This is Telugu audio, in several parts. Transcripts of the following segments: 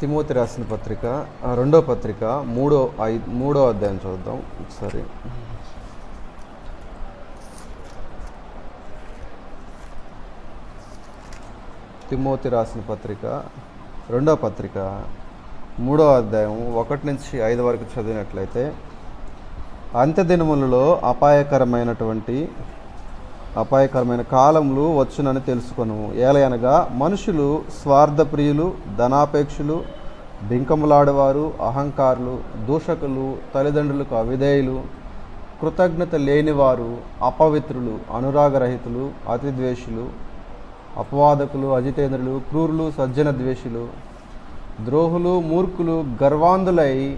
తిమోతి రాసిన పత్రిక రెండో పత్రిక మూడో ఐదు మూడో అధ్యాయం చూద్దాం ఒకసారి. తిమోతి రాసిన పత్రిక రెండో పత్రిక మూడో అధ్యాయం ఒకటి నుంచి ఐదు వరకు చదివినట్లయితే అంత్యదినములలో అపాయకరమైనటువంటి అపాయకరమైన కాలములు వచ్చునని తెలుసుకొను. ఏలయనగా మనుషులు స్వార్థప్రియులు ధనాపేక్షులు బింకములాడవారు అహంకారులు దూషకులు తల్లిదండ్రులకు అవిధేయులు కృతజ్ఞత లేనివారు అపవిత్రులు అనురాగరహితులు అతిద్వేషులు అపవాదకులు అజితేంద్రులు క్రూరులు సజ్జన ద్వేషులు ద్రోహులు మూర్ఖులు గర్వాంధులై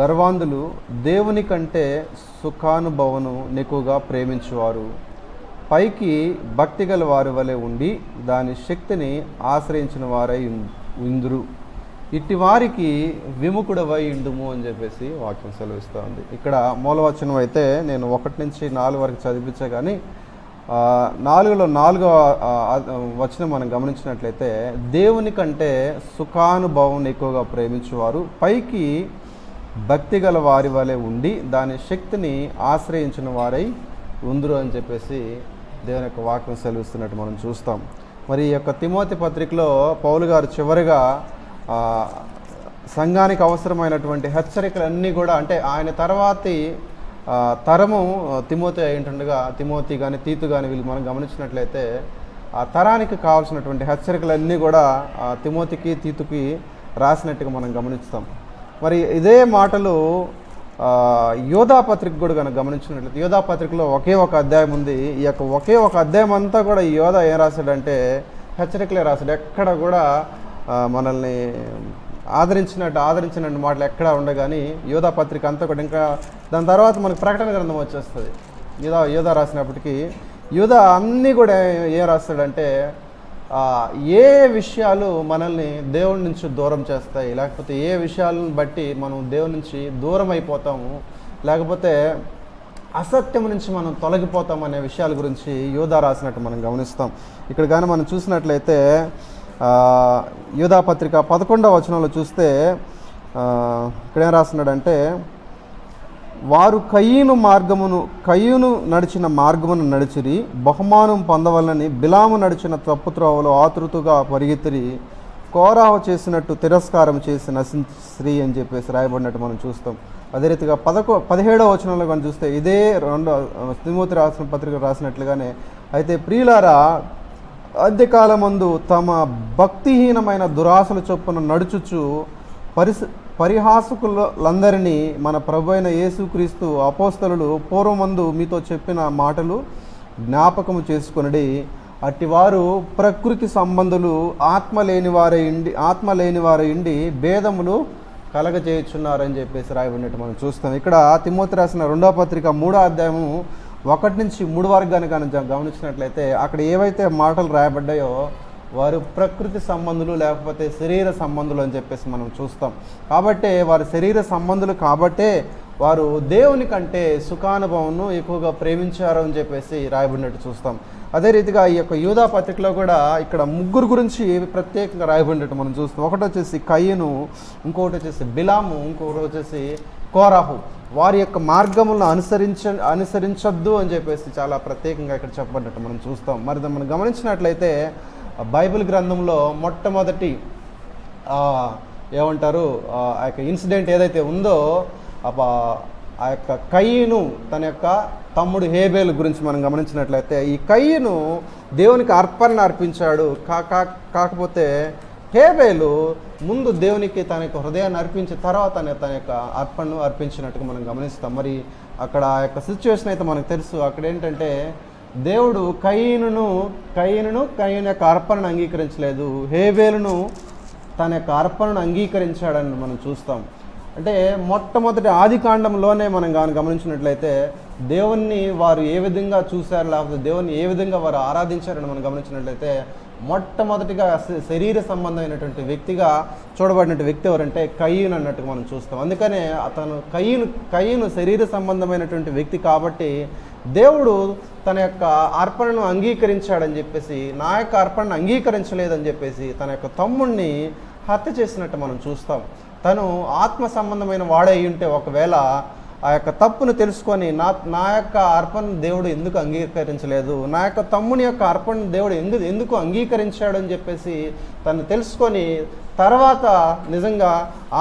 గర్వాంధులు దేవుని కంటే సుఖానుభవను ఎక్కువగా ప్రేమించువారు. పైకి భక్తి గల వారి వలె ఉండి దాని శక్తిని ఆశ్రయించిన వారై ఉం- ఉందురు. ఇట్టి వారికి విముఖుడవై ఇండుము అని చెప్పేసి వాక్యం సెలవిస్తూ ఉంది ఇక్కడ మూలవచనం అయితే నేను ఒకటి నుంచి నాలుగు వరకు చదివించా కానీ నాలుగులో నాలుగో వచనం మనం గమనించినట్లయితే దేవుని కంటే సుఖానుభవం ఎక్కువగా ప్రేమించేవారు పైకి భక్తి గల వారి వలె ఉండి దాని శక్తిని ఆశ్రయించిన వారై ఉందరు అని చెప్పేసి దేవుని యొక్క వాక్యం సెలవిస్తున్నట్టు మనం చూస్తాం. మరి ఈ యొక్క తిమోతి పత్రికలో పౌలు గారు చివరిగా సంఘానికి అవసరమైనటువంటి హెచ్చరికలన్నీ కూడా అంటే ఆయన తర్వాతి తరము తిమోతి అయి తిమోతి కానీ తీతు కానీ వీళ్ళు మనం గమనించినట్లయితే ఆ తరానికి కావాల్సినటువంటి హెచ్చరికలన్నీ కూడా తిమోతికి తీతుకి రాసినట్టుగా మనం గమనిస్తాం. మరి ఇదే మాటలు యోధా పత్రిక కూడా కనుక గమనించినట్లయితే యోధా పత్రికలో ఒకే ఒక అధ్యాయం ఉంది. ఈ యొక్క ఒకే ఒక అధ్యాయం అంతా కూడా ఈ యోధా ఏం రాశాడంటే హెచ్చరికలే రాశాడు. ఎక్కడ కూడా మనల్ని ఆదరించినట్టు ఆదరించినట్టు మాటలు ఎక్కడ ఉండగాని యోధా పత్రిక అంతా కూడా ఇంకా దాని తర్వాత మనకి ప్రకటన గ్రంథం వచ్చేస్తుంది. యోధా యోధా రాసినప్పటికీ యోధా అన్నీ కూడా ఏం రాస్తాడంటే ఏ విషయాలు మనల్ని దేవుడి నుంచి దూరం చేస్తాయి? లేకపోతే ఏ విషయాలను బట్టి మనం దేవుడి నుంచి దూరం అయిపోతాము? లేకపోతే అసత్యం నుంచి మనం తొలగిపోతాం అనే విషయాల గురించి యోధా రాసినట్టు మనం గమనిస్తాం. ఇక్కడ కానీ మనం చూసినట్లయితే ఆ, యోధా పత్రిక పదకొండవ వచనంలో చూస్తే ఇక్కడ ఏం రాస్తున్నాడంటే వారు కయ్యూను మార్గమును కయ్యూను నడిచిన మార్గమును నడిచిరి బహుమానం పొందవలని బిలాము నడిచిన తప్పు త్రోవలో ఆతృతగా పరిగెత్తిరి కోరావ చేసినట్టు తిరస్కారం చేసి నశింశ్రీ అని చెప్పేసి రాయబడినట్టు మనం చూస్తాం. అదే రీతిగా పదకొ పదిహేడవ వచనంలో కానీ చూస్తే ఇదే రెండో తిమోతి రాసిన పత్రిక రాసినట్లుగానే అయితే ప్రియులారా అంత్యకాలమందు తమ భక్తిహీనమైన దురాశల చొప్పున నడుచుచు పరిస్థితి పరిహాసకులందరినీ మన ప్రభు అయిన యేసుక్రీస్తు అపోస్తలు పూర్వమందు మీతో చెప్పిన మాటలు జ్ఞాపకము చేసుకునడి. అట్టివారు ప్రకృతి సంబంధులు ఆత్మ లేని వారి ఇండి ఆత్మ లేని వారి ఇండి భేదములు కలగజేయుచున్నారని చెప్పేసి రాయబడినట్టు మనం చూస్తాం. ఇక్కడ తిమ్మోతి రాసిన రెండో పత్రిక మూడో అధ్యాయము ఒకటి నుంచి మూడు వరకు కనుక గమనించినట్లయితే అక్కడ ఏవైతే మాటలు రాయబడ్డాయో వారు ప్రకృతి సంబంధులు లేకపోతే శరీర సంబంధులు అని చెప్పేసి మనం చూస్తాం. కాబట్టే వారు శరీర సంబంధులు కాబట్టే వారు దేవుని కంటే సుఖానుభవంను ఎక్కువగా ప్రేమించారు అని చెప్పేసి రాయబడినట్టు చూస్తాం. అదే రీతిగా ఈ యొక్క యూదా పత్రికలో కూడా ఇక్కడ ముగ్గురు గురించి ప్రత్యేకంగా రాయబడినట్టు మనం చూస్తాం. ఒకటి వచ్చేసి కయ్యను ఇంకొకటి వచ్చేసి బిలాము ఇంకొకటి వచ్చేసి కోరాహు. వారి యొక్క మార్గములను అనుసరించ అనుసరించొద్దు అని చెప్పేసి చాలా ప్రత్యేకంగా ఇక్కడ చెప్పబడినట్టు మనం చూస్తాం. మరి మనం గమనించినట్లయితే బైబిల్ గ్రంథంలో మొట్టమొదటి ఏమంటారు ఆ యొక్క ఇన్సిడెంట్ ఏదైతే ఉందో ఆ యొక్క కయ్యను తన యొక్క తమ్ముడు హేబేలు గురించి మనం గమనించినట్లయితే ఈ కయ్యను దేవునికి అర్పణ అర్పించాడు. కా కా- కాకపోతే హేబేలు ముందు దేవునికి తన యొక్క హృదయాన్ని అర్పించిన తర్వాత తన తన యొక్క అర్పణను అర్పించినట్టుగా మనం గమనిస్తాం. మరి అక్కడ ఆ యొక్క సిచ్యువేషన్ అయితే మనకు తెలుసు. అక్కడ ఏంటంటే దేవుడు కయ్యనును కయ్యనును కయ్యను యొక్క అర్పణను అంగీకరించలేదు. హేవేలును తన యొక్క అర్పణను అంగీకరించాడని మనం చూస్తాం. అంటే మొట్టమొదటి ఆది కాండంలోనే మనం కానీ గమనించినట్లయితే దేవుణ్ణి వారు ఏ విధంగా చూశారు లేకపోతే దేవుణ్ణి ఏ విధంగా వారు ఆరాధించారని మనం గమనించినట్లయితే మొట్టమొదటిగా శరీర సంబంధమైనటువంటి వ్యక్తిగా చూడబడినటువంటి వ్యక్తి ఎవరంటే కయ్యూన్ అన్నట్టుగా మనం చూస్తాం. అందుకనే అతను కయ్యూను కయ్యూను శరీర సంబంధమైనటువంటి వ్యక్తి కాబట్టి దేవుడు తన యొక్క అర్పణను అంగీకరించాడని చెప్పేసి నా యొక్క అర్పణను అంగీకరించలేదని చెప్పేసి తన యొక్క తమ్ముణ్ణి హత్య చేసినట్టు మనం చూస్తాం. తను ఆత్మ సంబంధమైన వాడే ఉంటే ఒకవేళ ఆ యొక్క తప్పును తెలుసుకొని నా నా యొక్క అర్పణ దేవుడు ఎందుకు అంగీకరించలేదు? నా యొక్క తమ్ముని యొక్క అర్పణ దేవుడు ఎందుకు ఎందుకు అంగీకరించాడు అని చెప్పేసి తను తెలుసుకొని తర్వాత నిజంగా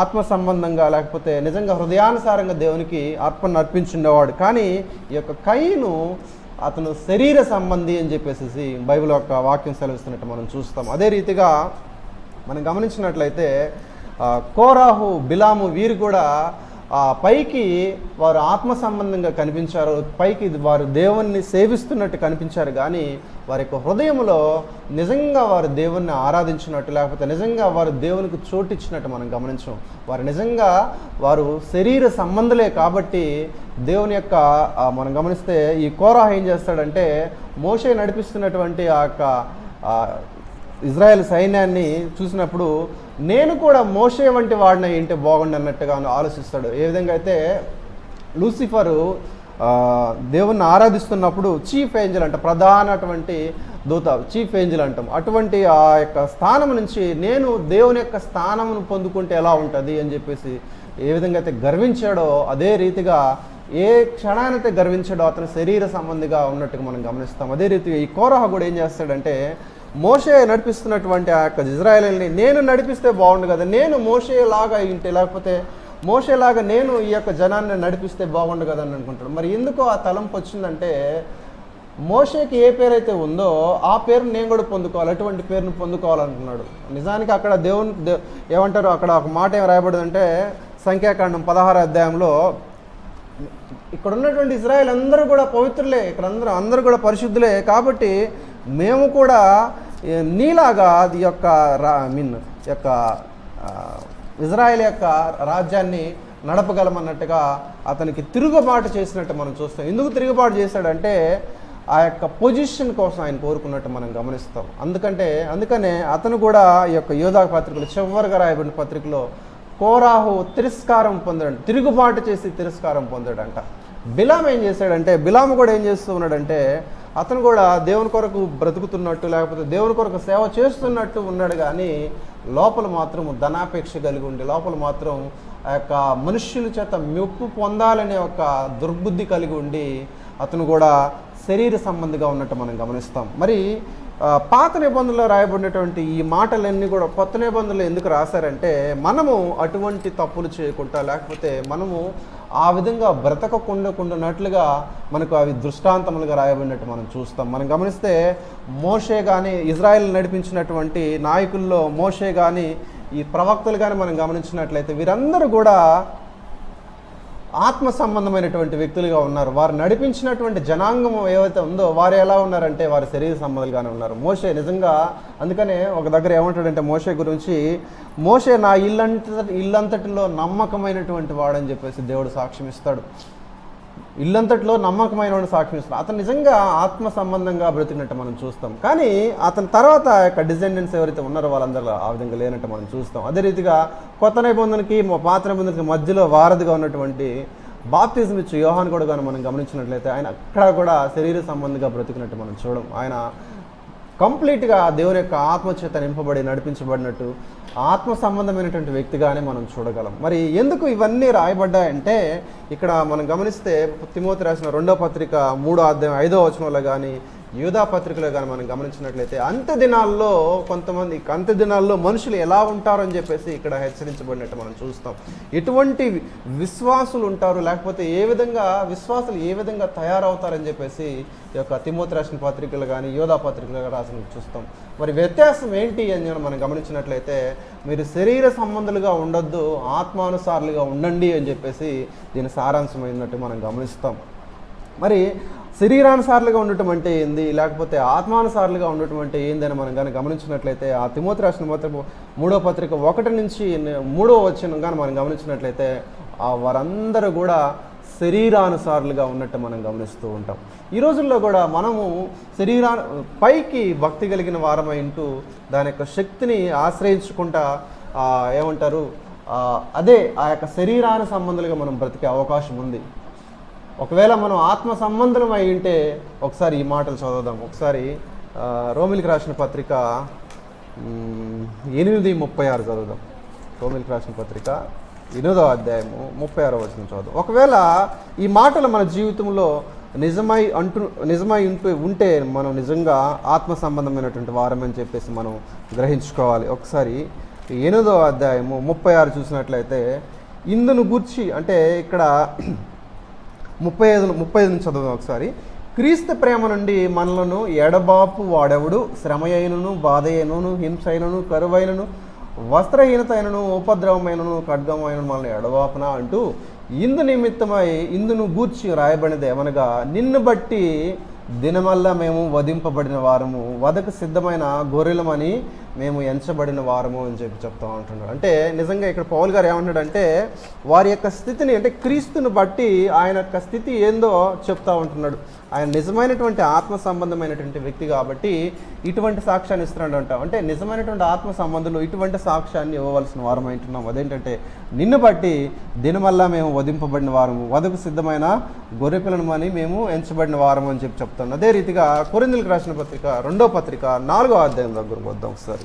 ఆత్మ సంబంధంగా లేకపోతే నిజంగా హృదయానుసారంగా దేవునికి అర్పణ అర్పించుండేవాడు. కానీ ఈ యొక్క కయ్యను అతను శరీర సంబంధి అని చెప్పేసి బైబిల్ యొక్క వాక్యం సెలవిస్తున్నట్టు మనం చూస్తాం. అదే రీతిగా మనం గమనించినట్లయితే కోరాహు బిలాము వీరు కూడా పైకి వారు ఆత్మ సంబంధంగా కనిపించారు. పైకి వారు దేవుణ్ణి సేవిస్తున్నట్టు కనిపించారు. కానీ వారి యొక్క హృదయంలో నిజంగా వారు దేవుణ్ణి ఆరాధించినట్టు లేకపోతే నిజంగా వారు దేవునికి చోటిచ్చినట్టు మనం గమనించాం. వారు నిజంగా వారు శరీర సంబంధులే కాబట్టి దేవుని యొక్క మనం గమనిస్తే ఈ కోరాహ ఏం చేస్తాడంటే మోషే నడిపిస్తున్నటువంటి ఆ యొక్క ఇజ్రాయెల్ సైన్యాన్ని చూసినప్పుడు నేను కూడా మోషే వంటి వాడిన ఏంటి బాగుండు అన్నట్టుగా ఆలోచిస్తాడు. ఏ విధంగా అయితే లూసిఫరు దేవుణ్ణి ఆరాధిస్తున్నప్పుడు చీఫ్ ఏంజల్ అంట ప్రధానటువంటి దూత చీఫ్ ఏంజల్ అంటాం. అటువంటి ఆ యొక్క స్థానం నుంచి నేను దేవుని యొక్క స్థానమును పొందుకుంటే ఎలా ఉంటుంది అని చెప్పేసి ఏ విధంగా అయితే గర్వించాడో అదే రీతిగా ఏ క్షణానైతే గర్వించాడో అతని శరీర సంబంధిగా ఉన్నట్టుగా మనం గమనిస్తాం. అదే రీతిగా ఈ కోరహ కూడా ఏం చేస్తాడంటే మోషే నడిపిస్తున్నటువంటి ఆ యొక్క ఇజ్రాయల్ని నేను నడిపిస్తే బాగుండు కదా నేను మోషే లాగా ఇంటే లేకపోతే మోషేలాగా నేను ఈ యొక్క జనాన్ని నడిపిస్తే బాగుండు కదా అని అనుకుంటాడు మరి ఎందుకు ఆ తలంపు వచ్చిందంటే మోషేకి ఏ పేరు అయితే ఉందో ఆ పేరుని నేను కూడా పొందుకోవాలి అటువంటి పేరును పొందుకోవాలనుకున్నాడు. నిజానికి అక్కడ దేవుని ఏమంటారు అక్కడ ఒక మాట ఏం రాయబడిందంటే సంఖ్యాకాండం పదహారు అధ్యాయంలో ఇక్కడ ఉన్నటువంటి ఇజ్రాయెల్ అందరూ కూడా పవిత్రులే ఇక్కడ అందరూ అందరూ కూడా పరిశుద్ధులే కాబట్టి మేము కూడా నీలాగా అది యొక్క రా మీన్ యొక్క ఇజ్రాయెల్ యొక్క రాజ్యాన్ని నడపగలమన్నట్టుగా అతనికి తిరుగుబాటు చేసినట్టు మనం చూస్తాం. ఎందుకు తిరుగుబాటు చేశాడంటే ఆ యొక్క పొజిషన్ కోసం ఆయన కోరుకున్నట్టు మనం గమనిస్తాం. అందుకంటే అందుకనే అతను కూడా ఈ యొక్క యోధా పత్రికలు చివరిగా రాయబడిన పత్రికలో కోరాహు తిరస్కారం పొందాడు తిరుగుబాటు చేసి తిరస్కారం పొందాడంట. బిలాం ఏం చేశాడంటే బిలాం కూడా ఏం చేస్తూ ఉన్నాడంటే అతను కూడా దేవుని కొరకు బ్రతుకుతున్నట్టు లేకపోతే దేవుని కొరకు సేవ చేస్తున్నట్టు ఉన్నాడు కానీ లోపల మాత్రం ధనాపేక్ష కలిగి ఉండి లోపల మాత్రం ఆ యొక్క మనుష్యుల చేత మెప్పు పొందాలనే ఒక దుర్బుద్ధి కలిగి ఉండి అతను కూడా శరీర సంబంధిగా ఉన్నట్టు మనం గమనిస్తాం. మరి పాత నిబంధనలో రాయబడినటువంటి ఈ మాటలన్నీ కూడా కొత్త నిబంధనలు ఎందుకు రాశారంటే మనము అటువంటి తప్పులు చేయకుండా లేకపోతే మనము ఆ విధంగా బ్రతకకుండకుండానట్లుగా మనకు అవి దృష్టాంతములుగా రాయబడినట్టు మనం చూస్తాం. మనం గమనిస్తే మోషే కానీ ఇజ్రాయెల్ నడిపించినటువంటి నాయకుల్లో మోషే కానీ ఈ ప్రవక్తలు కానీ మనం గమనించినట్లయితే వీరందరూ కూడా ఆత్మ సంబంధమైనటువంటి వ్యక్తులుగా ఉన్నారు. వారు నడిపించినటువంటి జనాంగం ఏవైతే ఉందో వారు ఎలా ఉన్నారంటే వారి శరీర సంబంధాలుగానే ఉన్నారు. మోషే నిజంగా అందుకనే ఒక దగ్గర ఏమంటాడంటే మోషే గురించి మోషే నా ఇల్లంత ఇల్లంతటిలో నమ్మకమైనటువంటి వాడని చెప్పేసి దేవుడు సాక్ష్యం ఇస్తాడు ఇల్లంతట్లో నమ్మకమైన సాక్ష్యం ఇస్తాడు అతను నిజంగా ఆత్మ సంబంధంగా బ్రతికినట్టు మనం చూస్తాం. కానీ అతని తర్వాత ఆ యొక్క డిజెండెంట్స్ ఎవరైతే ఉన్నారో వాళ్ళందరూ ఆ విధంగా లేనట్టు మనం చూస్తాం. అదే రీతిగా కొత్త నిబంధనకి పాత నిబంధనకి మధ్యలో వారధిగా ఉన్నటువంటి బాప్తిజం ఇచ్చే యోహాన్ కూడా కానీ మనం గమనించినట్లయితే ఆయన అక్కడ కూడా శరీర సంబంధంగా బ్రతికినట్టు మనం చూడడం. ఆయన కంప్లీట్గా దేవుని యొక్క ఆత్మచేత నింపబడి నడిపించబడినట్టు ఆత్మ సంబంధమైనటువంటి వ్యక్తిగానే మనం చూడగలం. మరి ఎందుకు ఇవన్నీ రాయబడ్డాయంటే ఇక్కడ మనం గమనిస్తే తిమోతి రాసిన రెండో పత్రిక మూడో అధ్యాయం ఐదో వచనంలో కానీ యూదా పత్రికలో కానీ మనం గమనించినట్లయితే అంత దినాల్లో కొంతమంది అంత దినాల్లో మనుషులు ఎలా ఉంటారని చెప్పేసి ఇక్కడ హెచ్చరించబడినట్టు మనం చూస్తాం. ఎటువంటి విశ్వాసులు ఉంటారు? లేకపోతే ఏ విధంగా విశ్వాసులు ఏ విధంగా తయారవుతారని చెప్పేసి ఈ యొక్క తిమోతి రాసిన పత్రికలు కానీ యోధా పత్రికలు రాసిన చూస్తాం. మరి వ్యత్యాసం ఏంటి అని మనం గమనించినట్లయితే మీరు శరీర సంబంధులుగా ఉండొద్దు ఆత్మానుసారులుగా ఉండండి అని చెప్పేసి దీని సారాంశమైనట్టు మనం గమనిస్తాం. మరి శరీరానుసారులుగా ఉండటం అంటే ఏంది? లేకపోతే ఆత్మానుసారులుగా ఉండటం అంటే ఏందని మనం కానీ గమనించినట్లయితే ఆ తిమోతి రాసిన పత్రిక మూడో పత్రిక ఒకటి నుంచి మూడో వచ్చిన కానీ మనం గమనించినట్లయితే ఆ వారందరూ కూడా శరీరానుసారులుగా ఉన్నట్టు మనం గమనిస్తూ ఉంటాం. ఈ రోజుల్లో కూడా మనము శరీరా పైకి భక్తి కలిగిన వారమై ఉంటూ దాని యొక్క శక్తిని ఆశ్రయించుకుంటా ఏమంటారు? అదే ఆ యొక్క శరీరానికి సంబంధాలుగా మనం బ్రతికే అవకాశం ఉంది. ఒకవేళ మనం ఆత్మ సంబంధం అయి ఉంటే ఒకసారి ఈ మాటలు చదువుదాం. ఒకసారి రోమిల్కి రాసిన పత్రిక ఎనిమిది ముప్పై ఆరు చదువుదాం. రోమిల్కి రాసిన పత్రిక ఎనిమిదవ అధ్యాయము ముప్పై ఆరో వచ్చిన చదువు ఒకవేళ ఈ మాటలు మన జీవితంలో నిజమై అంటూ నిజమై ఉంటూ ఉంటే మనం నిజంగా ఆత్మ సంబంధమైనటువంటి వారమని చెప్పేసి మనం గ్రహించుకోవాలి. ఒకసారి ఎనిమిదవ అధ్యాయము ముప్పై ఆరు చూసినట్లయితే ఇందును గూర్చి అంటే ఇక్కడ ముప్పై ఐదు ముప్పై ఐదు నుంచి చదువుదాం ఒకసారి. క్రీస్తు ప్రేమ నుండి మనలను ఎడబాపు వాడెవడు? శ్రమ అయినను బాధ అయినను హింస అయినను కరువైనను వస్త్రహీనత అయినను ఉపద్రవమైనను ఖడ్గమైనను మనల్ని ఎడబాపున అంటూ ఇందు నిమిత్తమై ఇందును గూర్చి రాయబడినది ఏమనగా నిన్ను బట్టి దినమల్లా మేము వధింపబడిన వారము. వదకు సిద్ధమైన గొర్రెలమని మేము ఎంచబడిన వారము అని చెప్పి చెప్తా ఉంటున్నాడు. అంటే నిజంగా ఇక్కడ పౌల్ గారు ఏమంటాడంటే వారి యొక్క స్థితిని అంటే క్రీస్తుని బట్టి ఆయన యొక్క స్థితి ఏందో చెప్తా ఉంటున్నాడు. ఆయన నిజమైనటువంటి ఆత్మ సంబంధమైనటువంటి వ్యక్తి కాబట్టి ఇటువంటి సాక్ష్యాన్ని ఇస్తున్నాడు అంటాం. అంటే నిజమైనటువంటి ఆత్మ సంబంధులు ఇటువంటి సాక్ష్యాన్ని ఇవ్వవలసిన వారం అంటున్నాం అదేంటంటే నిన్ను బట్టి దీనివల్ల మేము వధింపబడిన వారము. వధకు సిద్ధమైన గొర్రెపిల్లనమని మేము ఎంచబడిన వారము అని చెప్పి చెప్తాను అదే రీతిగా కొరిందులకు రాసిన పత్రిక రెండో పత్రిక నాలుగో అధ్యాయం దగ్గరకు వద్దాం ఒకసారి.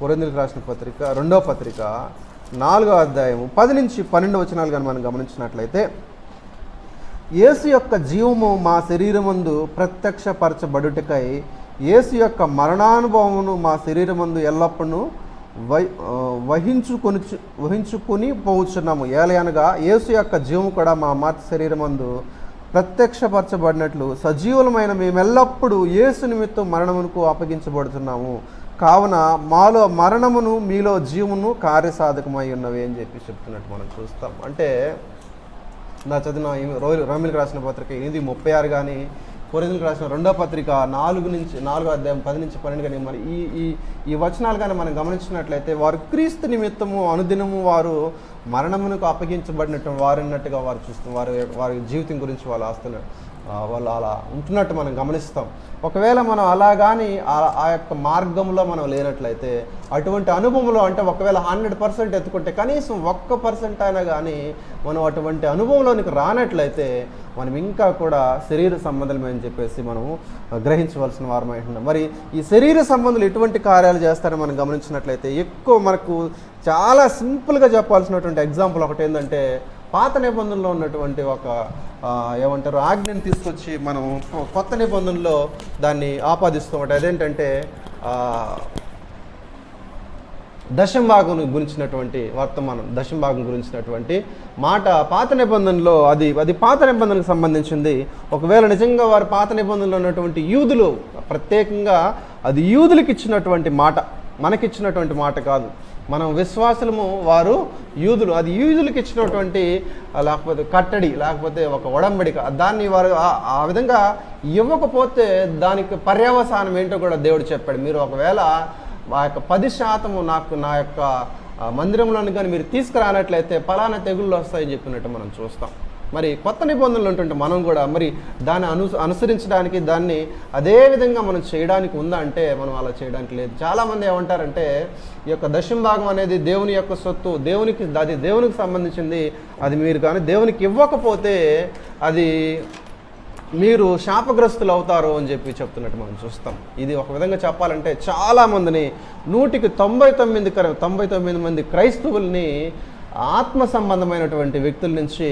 కొరిందులకు రాసిన పత్రిక రెండో పత్రిక నాలుగో అధ్యాయము పది నుంచి పన్నెండు వచనాలు కానీ మనం గమనించినట్లయితే యేసు యొక్క జీవము మా శరీరమందు ప్రత్యక్షపరచబడుటకై యేసు యొక్క మరణానుభవమును మా శరీరమందు ఎల్లప్పుడూ వై వహించుకొని వహించుకొని పోవచ్చున్నాము ఏలయనగా యేసు యొక్క జీవము కూడా మా మాత శరీరమందు ప్రత్యక్షపరచబడినట్లు సజీవులమైన మేమెల్లప్పుడూ యేసు నిమిత్తం మరణమునకు అప్పగించబడుతున్నాము. కావున మాలో మరణమును మీలో జీవమును కార్యసాధకమై ఉన్నవి అని చెప్పి చెప్తున్నట్టు మనం చూస్తాం. అంటే నా చదివిన రోజు రోహిల్ రోమిల్కి రాసిన పత్రిక ఎనిమిది ముప్పై ఆరు కానీ కొరిందులకు రాసిన రెండో పత్రిక నాలుగు నుంచి నాలుగో అధ్యాయం పది నుంచి పన్నెండు కానీ మరి ఈ ఈ ఈ వచనాలు కానీ మనం గమనించినట్లయితే వారు క్రీస్తు నిమిత్తము అనుదినము వారు మరణమునకు అప్పగించబడినట్టు వారు అన్నట్టుగా వారు చూస్తూ వారి వారి జీవితం గురించి వాళ్ళు ఆస్తున్నారు. వాళ్ళు అలా ఉంటున్నట్టు మనం గమనిస్తాం. ఒకవేళ మనం అలా కానీ ఆ- యొక్క మార్గంలో మనం లేనట్లయితే అటువంటి అనుభవంలో అంటే ఒకవేళ హండ్రెడ్ పర్సెంట్ ఎత్తుకుంటే కనీసం ఒక్క పర్సెంట్ అయినా కానీ మనం అటువంటి అనుభవంలోనికి రానట్లయితే మనం ఇంకా కూడా శరీర సంబంధమే అని చెప్పేసి మనం గ్రహించవలసిన వారం ఉంటున్నాం మరి ఈ శరీర సంబంధాలు ఎటువంటి కార్యాలు చేస్తారని మనం గమనించినట్లయితే ఎక్కువ మనకు చాలా సింపుల్గా చెప్పాల్సినటువంటి ఎగ్జాంపుల్ ఒకటి ఏంటంటే పాత నిబంధనలో ఉన్నటువంటి ఒక ఏమంటారు ఆజ్ఞని తీసుకొచ్చి మనం కొత్త నిబంధనలో దాన్ని ఆపాదిస్తామంట అదేంటంటే దశంభాగం గురించినటువంటి వర్తమానం దశంభాగం గురించినటువంటి మాట పాత నిబంధనలో అది అది పాత నిబంధనకు సంబంధించింది. ఒకవేళ నిజంగా వారు పాత నిబంధనలో ఉన్నటువంటి యూదులు ప్రత్యేకంగా అది యూదులకు ఇచ్చినటువంటి మాట మనకిచ్చినటువంటి మాట కాదు. మనం విశ్వాసులము వారు యూదులు. అది యూదులకు ఇచ్చినటువంటి లేకపోతే కట్టడి లేకపోతే ఒక ఒడంబడిక. దాన్ని వారు ఆ- విధంగా ఇవ్వకపోతే దానికి పర్యవసానం ఏంటో కూడా దేవుడు చెప్పాడు. మీరు ఒకవేళ ఆ యొక్క పది శాతము నాకు నా యొక్క మందిరంలోని కానీ మీరు తీసుకురానట్లయితే ఫలానా తెగుళ్ళు వస్తాయని చెప్పినట్టు మనం చూస్తాం. మరి కొత్త నిబంధనలు ఉంటుంటే మనం కూడా మరి దాన్ని అను అనుసరించడానికి దాన్ని అదే విధంగా మనం చేయడానికి ఉందా అంటే మనం అలా చేయడానికి లేదు. చాలామంది ఏమంటారంటే ఈ యొక్క దశం భాగం అనేది దేవుని యొక్క సొత్తు దేవునికి అది దేవునికి సంబంధించింది అది మీరు కానీ దేవునికి ఇవ్వకపోతే అది మీరు శాపగ్రస్తులు అవుతారు అని చెప్పి చెప్తున్నట్టు మనం చూస్తాం. ఇది ఒక విధంగా చెప్పాలంటే చాలామందిని నూటికి తొంభై తొమ్మిది తొంభై తొమ్మిది మంది క్రైస్తవుల్ని ఆత్మ సంబంధమైనటువంటి వ్యక్తుల నుంచి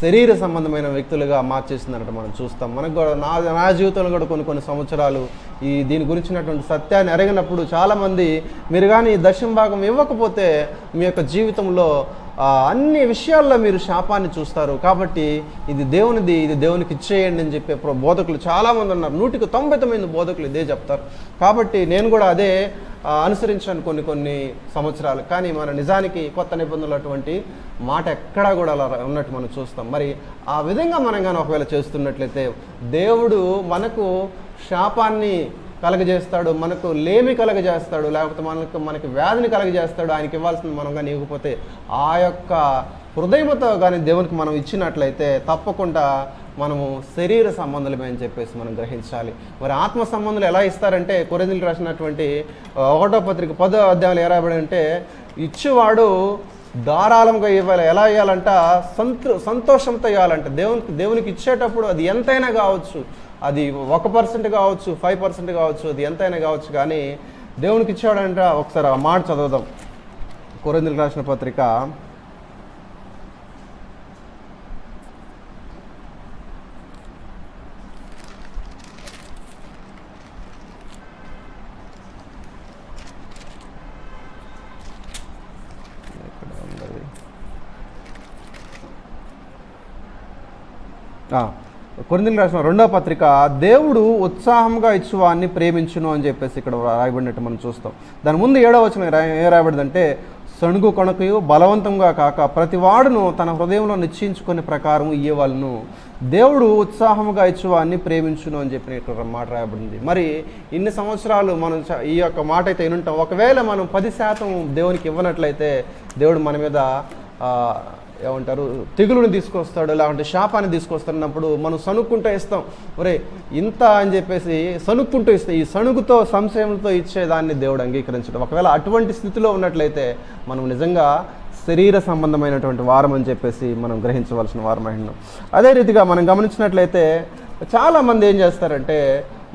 శరీర సంబంధమైన వ్యక్తులుగా మార్చేసిందన్నట్టు మనం చూస్తాం. మనకు కూడా నా నా జీవితంలో కూడా కొన్ని కొన్ని సంవత్సరాలు ఈ దీని గురించినటువంటి సత్యాన్ని ఎరగినప్పుడు చాలామంది మీరు కానీ దశం భాగం ఇవ్వకపోతే మీ యొక్క జీవితంలో అన్ని విషయాల్లో మీరు శాపాన్ని చూస్తారు. కాబట్టి ఇది దేవునిది ఇది దేవునికి ఇచ్చేయండి అని చెప్పే ప్ర- బోధకులు చాలామంది ఉన్నారు. నూటికి తొంభై తొమ్మిది బోధకులు ఇదే చెప్తారు. కాబట్టి నేను కూడా అదే అనుసరించాను కొన్ని కొన్ని సంవత్సరాలు. కానీ మన నిజానికి కొత్త నిబంధనలు అటువంటి మాట ఎక్కడా కూడా అలా ఉన్నట్టు మనం చూస్తాం. మరి ఆ విధంగా మనం కానీ ఒకవేళ చేస్తున్నట్లయితే దేవుడు మనకు శాపాన్ని కలగజేస్తాడు మనకు లేమి కలగజేస్తాడు లేకపోతే మనకు మనకి వ్యాధిని కలగజేస్తాడు ఆయనకి ఇవ్వాల్సింది మనం కానీ ఇవ్వకపోతే ఆ యొక్క హృదయముతో కానీ దేవునికి మనం ఇచ్చినట్లయితే తప్పకుండా మనము శరీర సంబంధులమే అని చెప్పేసి మనం గ్రహించాలి. మరి ఆత్మ సంబంధులు ఎలా ఇస్తారంటే కొరిందులు రాసినటువంటి ఒకటో పత్రిక పదో అధ్యాయులు ఏరాబడి అంటే ఇచ్చేవాడు ధారాళంగా ఇవ్వాలి. ఎలా ఇవ్వాలంట సంతృ సంతోషంతో ఇవ్వాలంట. దేవునికి దేవునికి ఇచ్చేటప్పుడు అది ఎంతైనా కావచ్చు. అది ఒక పర్సెంట్ కావచ్చు ఫైవ్ పర్సెంట్ కావచ్చు అది ఎంతైనా కావచ్చు కానీ దేవునికి ఇచ్చాడంట ఒకసారి ఆ మాట చదువుదాం. కొరందులకు రాసిన పత్రిక. ఎక్కడ ఉన్నది? రాసిన రెండో పత్రిక దేవుడు ఉత్సాహంగా ఇచ్చువాన్ని ప్రేమించును అని చెప్పేసి ఇక్కడ రాయబడినట్టు మనం చూస్తాం. దాని ముందు ఏడో వచ్చిన ఏ రాయబడిందంటే సణుగు కొనకయు బలవంతంగా కాక ప్రతి వాడును తన హృదయంలో నిశ్చయించుకునే ప్రకారం ఇయ్యేవాళ్ళను. దేవుడు ఉత్సాహముగా ఇచ్చేవాడిని ప్రేమించును అని చెప్పిన ఇక్కడ మాట రాయబడింది. మరి ఇన్ని సంవత్సరాలు మనం ఈ యొక్క మాట అయితే వినుంటాం. ఒకవేళ మనం పది శాతం దేవునికి ఇవ్వనట్లయితే దేవుడు మన మీద ఏమంటారు తెగులుని తీసుకొస్తాడు లేకుంటే శాపాన్ని తీసుకొస్తున్నప్పుడు మనం సణుక్కుంటూ ఇస్తాం. ఒరే ఇంత అని చెప్పేసి సణుక్కుంటూ ఇస్తాం ఈ సణుగుతో సంశయంతో ఇచ్చేదాన్ని దేవుడు అంగీకరించడం. ఒకవేళ అటువంటి స్థితిలో ఉన్నట్లయితే మనం నిజంగా శరీర సంబంధమైనటువంటి వారం అని చెప్పేసి మనం గ్రహించవలసిన వారం అయినా అదే రీతిగా మనం గమనించినట్లయితే చాలామంది ఏం చేస్తారంటే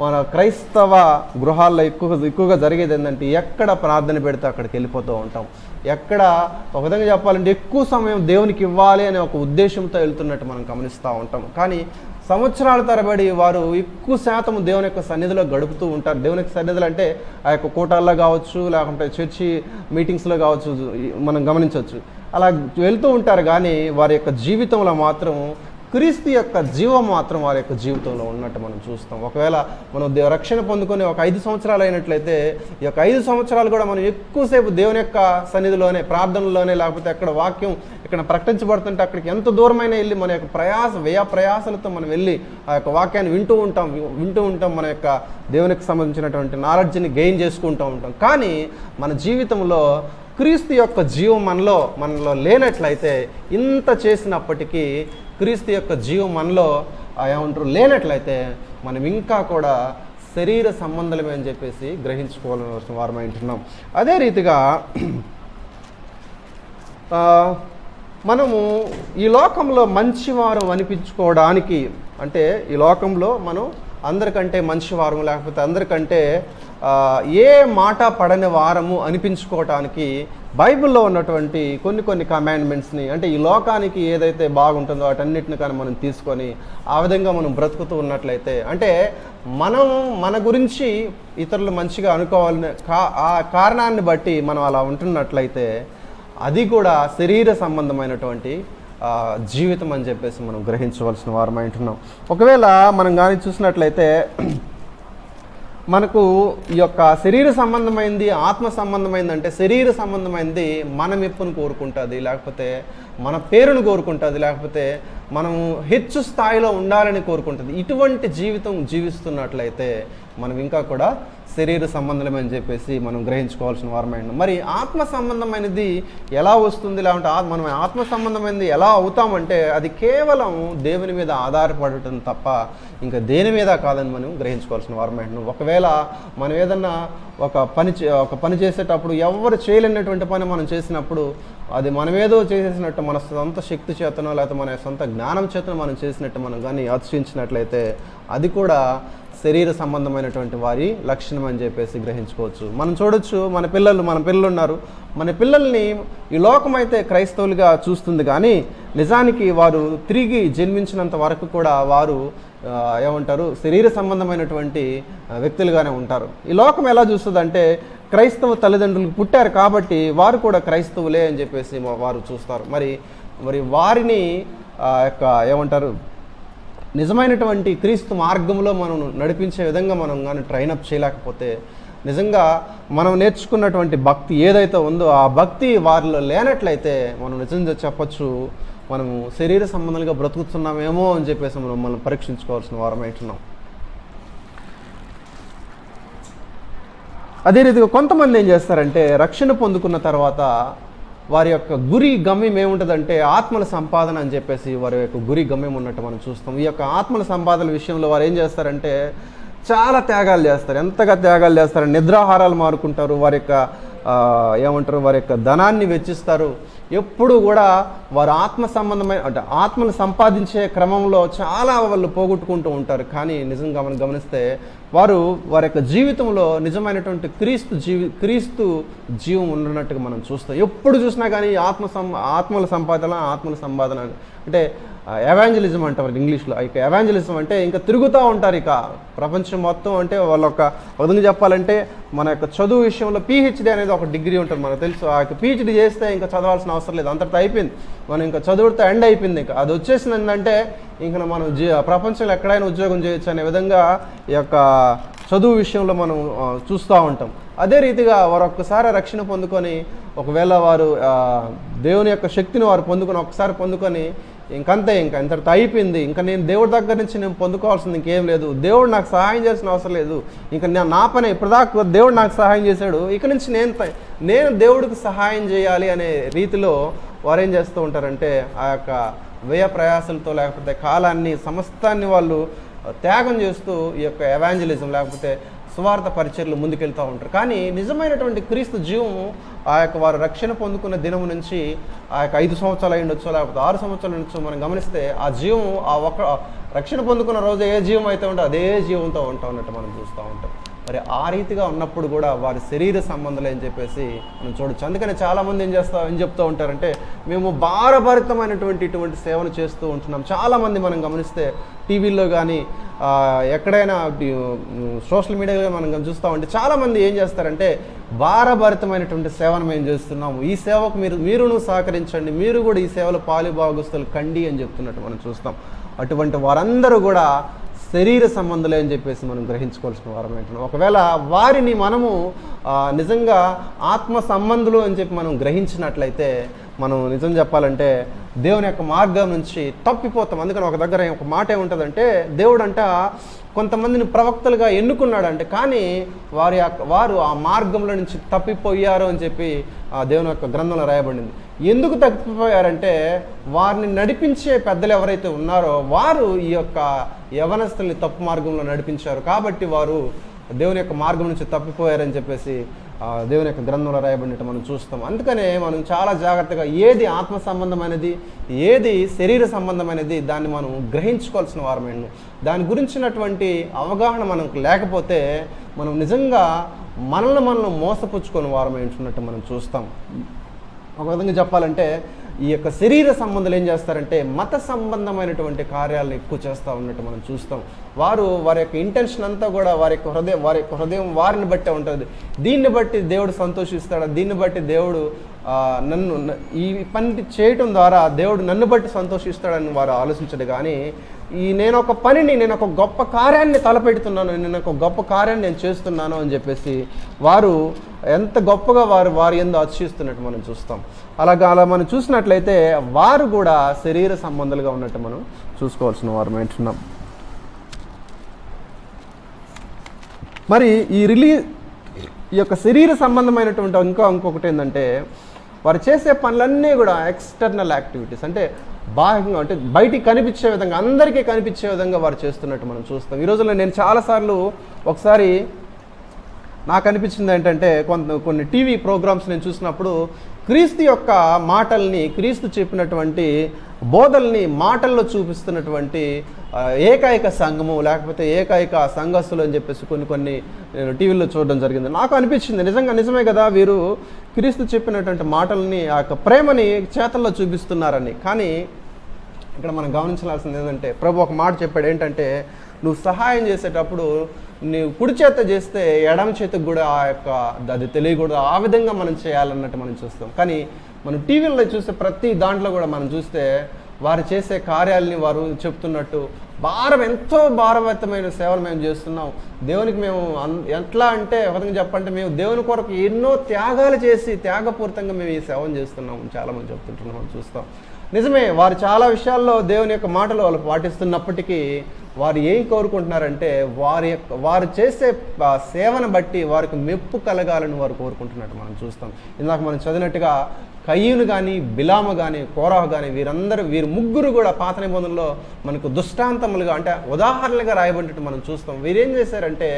మన క్రైస్తవ గృహాల్లో ఎక్కువ ఎక్కువగా జరిగేది ఏంటంటే ఎక్కడ ప్రార్థన పెడితే అక్కడికి వెళ్ళిపోతూ ఉంటాం. ఎక్కడ ఒక విధంగా చెప్పాలంటే ఎక్కువ సమయం దేవునికి ఇవ్వాలి అనే ఒక ఉద్దేశంతో వెళ్తున్నట్టు మనం గమనిస్తూ ఉంటాం. కానీ సంవత్సరాల తరబడి వారు ఎక్కువ శాతం దేవుని యొక్క సన్నిధిలో గడుపుతూ ఉంటారు. దేవుని యొక్క సన్నిధులు అంటే ఆ యొక్క కూటాల్లో కావచ్చు లేకుంటే చర్చి మీటింగ్స్లో కావచ్చు మనం గమనించవచ్చు. అలా వెళ్తూ ఉంటారు కానీ వారి యొక్క జీవితంలో మాత్రం క్రీస్తు యొక్క జీవం మాత్రం వారి యొక్క జీవితంలో ఉన్నట్టు మనం చూస్తాం. ఒకవేళ మనం దేవ రక్షణ పొందుకొని ఒక ఐదు సంవత్సరాలు అయినట్లయితే ఈ యొక్క ఐదు సంవత్సరాలు కూడా మనం ఎక్కువసేపు దేవుని యొక్క సన్నిధిలోనే ప్రార్థనలోనే లేకపోతే అక్కడ వాక్యం ఇక్కడ ప్రకటించబడుతుంటే అక్కడికి ఎంత దూరమైన వెళ్ళి మన యొక్క ప్రయాస వ్యయ ప్రయాసలతో మనం వెళ్ళి ఆ యొక్క వాక్యాన్ని వింటూ ఉంటాం వింటూ ఉంటాం మన యొక్క దేవునికి సంబంధించినటువంటి నాలెడ్జ్ని గెయిన్ చేసుకుంటూ ఉంటాం. కానీ మన జీవితంలో క్రీస్తు యొక్క జీవం మనలో మనలో లేనట్లయితే ఇంత చేసినప్పటికీ క్రీస్తు యొక్క జీవం మనలో ఏమంటారు లేనట్లయితే మనం ఇంకా కూడా శరీర సంబంధమే అని చెప్పేసి గ్రహించుకోవాల్సిన వారమై వింటున్నాం అదే రీతిగా మనము ఈ లోకంలో మంచివారం అనిపించుకోవడానికి అంటే ఈ లోకంలో మనం అందరికంటే మంచి వారము లేకపోతే అందరికంటే ఏ మాట పడని వారము అనిపించుకోవటానికి బైబిల్లో ఉన్నటువంటి కొన్ని కొన్ని కమాండ్మెంట్స్ని అంటే ఈ లోకానికి ఏదైతే బాగుంటుందో వాటన్నిటిని కానీ మనం తీసుకొని ఆ విధంగా మనం బ్రతుకుతూ ఉన్నట్లయితే అంటే మనం మన గురించి ఇతరులు మంచిగా అనుకోవాలని కా ఆ కారణాన్ని బట్టి మనం అలా ఉంటున్నట్లయితే అది కూడా శరీర సంబంధమైనటువంటి జీవితం అని చెప్పేసి మనం గ్రహించవలసిన వారమై ఉంటున్నాం. ఒకవేళ మనం కానీ చూసినట్లయితే మనకు ఈ యొక్క శరీర సంబంధమైంది ఆత్మ సంబంధమైంది అంటే శరీర సంబంధమైంది మన మెప్పును కోరుకుంటుంది లేకపోతే మన పేరును కోరుకుంటుంది లేకపోతే మనం హెచ్చు స్థాయిలో ఉండాలని కోరుకుంటుంది. ఇటువంటి జీవితం జీవిస్తున్నట్లయితే మనం ఇంకా కూడా శరీర సంబంధమని అని చెప్పేసి మనం గ్రహించుకోవాల్సిన వారమైన మరి ఆత్మ సంబంధమైనది ఎలా వస్తుంది? లేకుంటే మనం ఆత్మ సంబంధమైనది ఎలా అవుతామంటే అది కేవలం దేవుని మీద ఆధారపడటం తప్ప ఇంకా దేని మీద కాదని మనం గ్రహించుకోవాల్సిన వారమైన ఒకవేళ మనం ఏదన్నా ఒక పని చే- ఒక పని చేసేటప్పుడు ఎవరు చేయలేనటువంటి పని మనం చేసినప్పుడు అది మనమేదో చేసేసినట్టు మన సొంత శక్తి చేతనో లేకపోతే మన సొంత జ్ఞానం చేతనో మనం చేసినట్టు మనం కానీ ఆచరించినట్లయితే అది కూడా శరీర సంబంధమైనటువంటి వారి లక్షణం అని చెప్పేసి గ్రహించుకోవచ్చు. మనం చూడొచ్చు మన పిల్లలు మన పిల్లలు ఉన్నారు మన పిల్లల్ని ఈ లోకం అయితే క్రైస్తవులుగా చూస్తుంది కానీ నిజానికి వారు తిరిగి జన్మించినంత వరకు కూడా వారు ఏమంటారు శరీర సంబంధమైనటువంటి వ్యక్తులుగానే ఉంటారు. ఈ లోకం ఎలా చూస్తుందంటే క్రైస్తవ తల్లిదండ్రులు పుట్టారు కాబట్టి వారు కూడా క్రైస్తవులే అని చెప్పేసి వారు చూస్తారు. మరి మరి వారిని యొక్క ఏమంటారు నిజమైనటువంటి క్రీస్తు మార్గంలో మనం నడిపించే విధంగా మనం కానీ ట్రైనప్ చేయలేకపోతే నిజంగా మనం నేర్చుకున్నటువంటి భక్తి ఏదైతే ఉందో ఆ భక్తి వారిలో లేనట్లయితే మనం నిజంగా చెప్పచ్చు మనము శరీర సంబంధాలుగా బ్రతుకుతున్నామేమో అని చెప్పేసి మనం మనం పరీక్షించుకోవాల్సిన వారం అవుతున్నాం అదే రీతిగా కొంతమంది ఏం చేస్తారంటే రక్షణ పొందుకున్న తర్వాత వారి యొక్క గురి గమ్యం ఏముంటుందంటే ఆత్మల సంపాదన అని చెప్పేసి వారి యొక్క గురి గమ్యం ఉన్నట్టు మనం చూస్తాం. ఈ యొక్క ఆత్మల సంపాదన విషయంలో వారు ఏం చేస్తారంటే చాలా త్యాగాలు చేస్తారు. ఎంతగా త్యాగాలు చేస్తారు? నిద్రాహారాలు మారుకుంటారు. వారి యొక్క ఏమంటారు? వారి యొక్క ధనాన్ని వెచ్చిస్తారు. ఎప్పుడు కూడా వారు ఆత్మ సంబంధమైన అంటే ఆత్మను సంపాదించే క్రమంలో చాలా వాళ్ళు పోగొట్టుకుంటూ ఉంటారు. కానీ నిజంగా మనం గమనిస్తే వారు వారి యొక్క జీవితంలో నిజమైనటువంటి క్రీస్తు జీవి క్రీస్తు జీవం ఉన్నట్టుగా మనం చూస్తాం. ఎప్పుడు చూసినా కానీ ఆత్మ సం ఆత్మల సంపాదన ఆత్మల సంపాదన అంటే ఎవాంజలిజం అంటారు ఇంగ్లీష్లో. ఇక ఎవాంజలిజం అంటే ఇంకా తిరుగుతూ ఉంటారు ఇక. ప్రపంచం మొత్తం అంటే వాళ్ళ ఒక విధంగా చెప్పాలంటే మన యొక్క చదువు విషయంలో పిహెచ్డి అనేది ఒక డిగ్రీ ఉంటుంది. మనకు తెలుసు. ఆ యొక్క పిహెచ్డి చేస్తే ఇంకా చదవాల్సిన అవసరం లేదు. అంతటితో అయిపోయింది. మనం ఇంకా చదువుతో ఎండ్ అయిపోయింది ఇంకా. అది వచ్చేసింది ఏంటంటే ఇంకా మనం జీ ప్రపంచంలో ఎక్కడైనా ఉద్యోగం చేయొచ్చు అనే విధంగా ఈ యొక్క చదువు విషయంలో మనం చూస్తూ ఉంటాం. అదే రీతిగా వారు ఒక్కసారి రక్షణ పొందుకొని ఒకవేళ వారు దేవుని యొక్క శక్తిని వారు పొందుకొని ఒక్కసారి పొందుకొని ఇంకంతే ఇంకా. ఇంతటితో అయిపోయింది. ఇంకా నేను దేవుడి దగ్గర నుంచి నేను పొందుకోవాల్సింది ఇంకేం లేదు. దేవుడు నాకు సహాయం చేసిన అవసరం లేదు. ఇంకా నా- నా పని ఇప్పటిదాకా దేవుడు నాకు సహాయం చేశాడు. ఇక నుంచి నేను నేను దేవుడికి సహాయం చేయాలి అనే రీతిలో వారు ఏం చేస్తూ ఉంటారంటే ఆ యొక్క వ్యయ ప్రయాసలతో లేకపోతే కాలాన్ని సమస్తాన్ని వాళ్ళు త్యాగం చేస్తూ ఈ యొక్క ఎవాంజలిజం లేకపోతే స్వార్థ పరిచర్లు ముందుకెళ్తూ ఉంటారు. కానీ నిజమైనటువంటి క్రీస్తు జీవం ఆ యొక్క వారు రక్షణ పొందుకున్న దినం నుంచి ఆ యొక్క ఐదు సంవత్సరాలు అయి ఉండొచ్చు లేకపోతే ఆరు సంవత్సరాల నుంచి మనం గమనిస్తే ఆ జీవం ఆ ఒక రక్షణ పొందుకున్న రోజు ఏ జీవం అయితే ఉంటే అదే జీవంతో ఉంటా ఉన్నట్టు మనం చూస్తూ ఉంటాం. మరి ఆ రీతిగా ఉన్నప్పుడు కూడా వారి శరీర సంబంధాలు అని చెప్పేసి మనం చూడొచ్చు. అందుకని చాలామంది ఏం చేస్తా ఏం చెప్తూ ఉంటారంటే మేము భారభరితమైనటువంటి ఇటువంటి సేవను చేస్తూ ఉంటున్నాం. చాలామంది మనం గమనిస్తే టీవీల్లో కానీ ఎక్కడైనా సోషల్ మీడియాలో మనం చూస్తూ ఉంటే చాలామంది ఏం చేస్తారంటే భారభరితమైనటువంటి సేవను మేము చేస్తున్నాము. ఈ సేవకు మీరు మీరును సహకరించండి. మీరు కూడా ఈ సేవలో పాలుభాగస్తులు కండి అని చెప్తున్నట్టు మనం చూస్తాం. అటువంటి వారందరూ కూడా శరీర సంబంధులే అని చెప్పేసి మనం గ్రహించుకోవాల్సిన వారం ఏంటంటే ఒకవేళ వారిని మనము నిజంగా ఆత్మ సంబంధులు అని చెప్పి మనం గ్రహించినట్లయితే మనం నిజం చెప్పాలంటే దేవుని యొక్క మార్గం నుంచి తప్పిపోతాం. అందుకని ఒక దగ్గర ఒక మాట ఏముంటుందంటే దేవుడు అంట కొంతమందిని ప్రవక్తలుగా ఎన్నుకున్నాడంటే కానీ వారి యొక్క వారు ఆ మార్గంలో నుంచి తప్పిపోయారు అని చెప్పి ఆ దేవుని యొక్క గ్రంథంలో రాయబడింది. ఎందుకు తప్పిపోయారంటే వారిని నడిపించే పెద్దలు ఎవరైతే ఉన్నారో వారు ఈ యొక్క యవనస్తుల్ని తప్పు మార్గంలో నడిపించారు. కాబట్టి వారు దేవుని యొక్క మార్గం నుంచి తప్పిపోయారని చెప్పేసి దేవుని యొక్క గ్రంథంలో రాయబడినట్టు మనం చూస్తాం. అందుకనే మనం చాలా జాగ్రత్తగా ఏది ఆత్మ సంబంధమైనది ఏది శరీర సంబంధమైనది దాన్ని మనం గ్రహించుకోవాల్సిన వారమే దాని గురించినటువంటి అవగాహన మనకు లేకపోతే మనం నిజంగా మనల్ని మనల్ని మోసపుచ్చుకొని వారమే మనం చూస్తాం. ఒక విధంగా చెప్పాలంటే ఈ యొక్క శరీర సంబంధాలు ఏం చేస్తారంటే మత సంబంధమైనటువంటి కార్యాలను ఎక్కువ చేస్తూ ఉన్నట్టు మనం చూస్తాం. వారు వారి యొక్క ఇంటెన్షన్ అంతా కూడా వారి యొక్క హృదయం వారి యొక్క హృదయం వారిని బట్టే ఉంటుంది. దీన్ని బట్టి దేవుడు సంతోషిస్తాడు? దీన్ని బట్టి దేవుడు నన్ను ఈ పని చేయటం ద్వారా దేవుడు నన్ను బట్టి సంతోషిస్తాడని వారు ఆలోచించడు కానీ ఈ నేను ఒక పనిని నేను ఒక గొప్ప కార్యాన్ని తలపెడుతున్నాను నేను ఒక గొప్ప కార్యాన్ని నేను చేస్తున్నాను అని చెప్పేసి వారు ఎంత గొప్పగా వారు వారి ఎందు ఆశిస్తున్నట్టు మనం చూస్తాం. అలాగా అలా మనం చూసినట్లయితే వారు కూడా శరీర సంబంధాలుగా ఉన్నట్టు మనం చూసుకోవాల్సిన వారు ఏంటున్నాం మరి ఈ రిలీజ్ ఈ యొక్క శరీర సంబంధమైనటువంటి ఇంకా ఇంకొకటి ఏంటంటే వారు చేసే పనులన్నీ కూడా ఎక్స్టర్నల్ యాక్టివిటీస్ అంటే బాహ్యంగా అంటే బయటికి కనిపించే విధంగా అందరికీ కనిపించే విధంగా వారు చేస్తున్నట్టు మనం చూస్తాం. ఈ రోజుల్లో నేను చాలాసార్లు ఒకసారి నాకు అనిపించింది ఏంటంటే కొంత కొన్ని టీవీ ప్రోగ్రామ్స్ నేను చూసినప్పుడు క్రీస్తు యొక్క మాటల్ని క్రీస్తు చెప్పినటువంటి బోధల్ని మాటల్లో చూపిస్తున్నటువంటి ఏకైక సంఘము లేకపోతే ఏకైక సంఘస్థులు అని చెప్పేసి కొన్ని కొన్ని నేను టీవీలో చూడడం జరిగింది. నాకు అనిపించింది నిజంగా నిజమే కదా వీరు క్రీస్తు చెప్పినటువంటి మాటల్ని ఆ యొక్క ప్రేమని చేతల్లో చూపిస్తున్నారని. కానీ ఇక్కడ మనం గమనించాల్సింది ఏంటంటే ప్రభు ఒక మాట చెప్పాడు ఏంటంటే నువ్వు సహాయం చేసేటప్పుడు నువ్వు కుడి చేత చేస్తే ఎడమ చేతికి కూడా ఆ యొక్క అది తెలియకూడదు. ఆ విధంగా మనం చేయాలన్నట్టు మనం చూస్తాం. కానీ మనం టీవీల్లో చూసే ప్రతి దాంట్లో కూడా మనం చూస్తే వారు చేసే కార్యాలని వారు చెప్తున్నట్టు భారం ఎంతో భారవంతమైన సేవలు మేము చేస్తున్నాం. దేవునికి మేము అన్- ఎట్లా అంటే ఒక విధంగా చెప్పంటే మేము దేవుని కొరకు ఎన్నో త్యాగాలు చేసి త్యాగపూరితంగా మేము ఈ సేవను చేస్తున్నాం చాలామంది చెప్తుంటున్నాం మనం చూస్తాం. నిజమే వారు చాలా విషయాల్లో దేవుని యొక్క మాటలు వాళ్ళు పాటిస్తున్నప్పటికీ వారు ఏం కోరుకుంటున్నారంటే వారి యొక్క వారు చేసే సేవను బట్టి వారికి మెప్పు కలగాలని వారు కోరుకుంటున్నట్టు మనం చూస్తాం. ఇందాక మనం చదివినట్టుగా కయ్యూను కానీ బిలాము కానీ కోరాహు కానీ వీరందరూ వీరు ముగ్గురు కూడా పాత నిబంధనలో మనకు దుష్టాంతములుగా అంటే ఉదాహరణలుగా రాయబడినట్టు మనం చూస్తాం. వీరేం చేశారంటే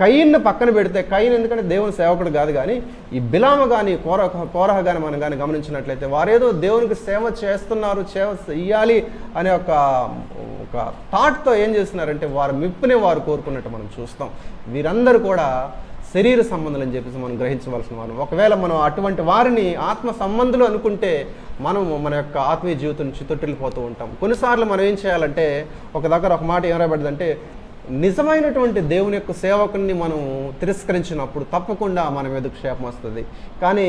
కయ్యను పక్కన పెడితే కయ్యిన్ ఎందుకంటే దేవుని సేవకుడు కాదు కానీ ఈ బిలామ కానీ కోర కోరహ కానీ మనం కానీ గమనించినట్లయితే వారేదో దేవునికి సేవ చేస్తున్నారు సేవ ఇయ్యాలి అనే ఒక ఒక థాట్తో ఏం చేస్తున్నారంటే వారు మిప్పునే వారు కోరుకున్నట్టు మనం చూస్తాం. వీరందరూ కూడా శరీర సంబంధాలు అని చెప్పేసి మనం గ్రహించవలసిన వారు. ఒకవేళ మనం అటువంటి వారిని ఆత్మ సంబంధులు అనుకుంటే మనం మన యొక్క ఆత్మీయ జీవితం నుంచి తొట్టిల్లిపోతూ ఉంటాం. కొన్నిసార్లు మనం ఏం చేయాలంటే ఒక దగ్గర ఒక మాట ఏం రాబడిందంటే నిజమైనటువంటి దేవుని యొక్క సేవకుని మనం తిరస్కరించినప్పుడు తప్పకుండా మన మీద క్షేపం వస్తుంది. కానీ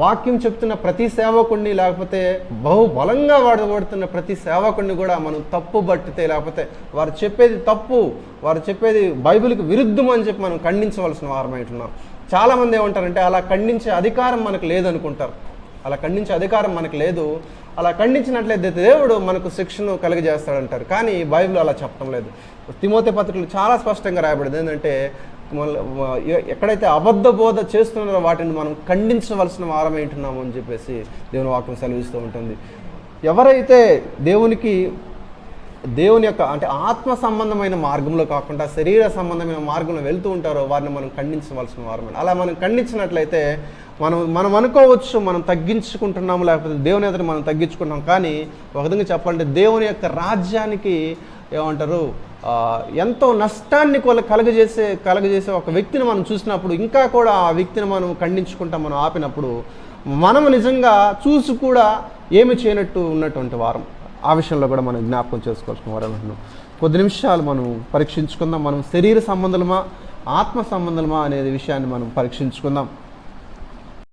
వాక్యం చెప్తున్న ప్రతి సేవకుడిని లేకపోతే బహుబలంగా వాడబడుతున్న ప్రతి సేవకుడిని కూడా మనం తప్పు పట్టితే లేకపోతే వారు చెప్పేది తప్పు వారు చెప్పేది బైబిల్కి విరుద్ధం అని చెప్పి మనం ఖండించవలసిన వారమైంటున్నాం చాలామంది ఏమంటారంటే అలా ఖండించే అధికారం మనకు లేదనుకుంటారు. అలా ఖండించే అధికారం మనకు లేదు. అలా ఖండించినట్లయితే దేవుడు మనకు శిక్షను కలుగజేస్తాడంటారు. కానీ బైబిల్ అలా చెప్పడం లేదు. తిమోతి పత్రికలు చాలా స్పష్టంగా రాయబడింది. ఏంటంటే ఎక్కడైతే అబద్ధ బోధ చేస్తున్నారో వాటిని మనం ఖండించవలసిన వారం ఏంటున్నాము అని చెప్పేసి దేవుని వాక్యం సెలవిస్తూ ఉంటుంది. ఎవరైతే దేవునికి దేవుని యొక్క అంటే ఆత్మ సంబంధమైన మార్గంలో కాకుండా శరీర సంబంధమైన మార్గంలో వెళ్తూ ఉంటారో వారిని మనం ఖండించవలసిన వారమని అలా మనం ఖండించినట్లయితే మనం మనం అనుకోవచ్చు మనం తగ్గించుకుంటున్నాము లేకపోతే దేవుని ఎదుట మనం తగ్గించుకుంటాం కానీ ఒక విధంగా చెప్పాలంటే దేవుని యొక్క రాజ్యానికి ఏమంటారు ఎంతో నష్టాన్ని కొల కలగజేసే కలగజేసే ఒక వ్యక్తిని మనం చూసినప్పుడు ఇంకా కూడా ఆ వ్యక్తిని మనం ఖండించుకుంటాం మనం ఆపినప్పుడు మనం నిజంగా చూసి కూడా ఏమి చేయనట్టు ఉన్నటువంటి వారం. ఆ విషయంలో కూడా మనం జ్ఞాపకం చేసుకోవాల్సిన వారం అంటున్నాం కొద్ది నిమిషాలు మనం పరీక్షించుకుందాం. మనం శరీర సంబంధమా ఆత్మ సంబంధమా అనేది విషయాన్ని మనం పరీక్షించుకుందాం.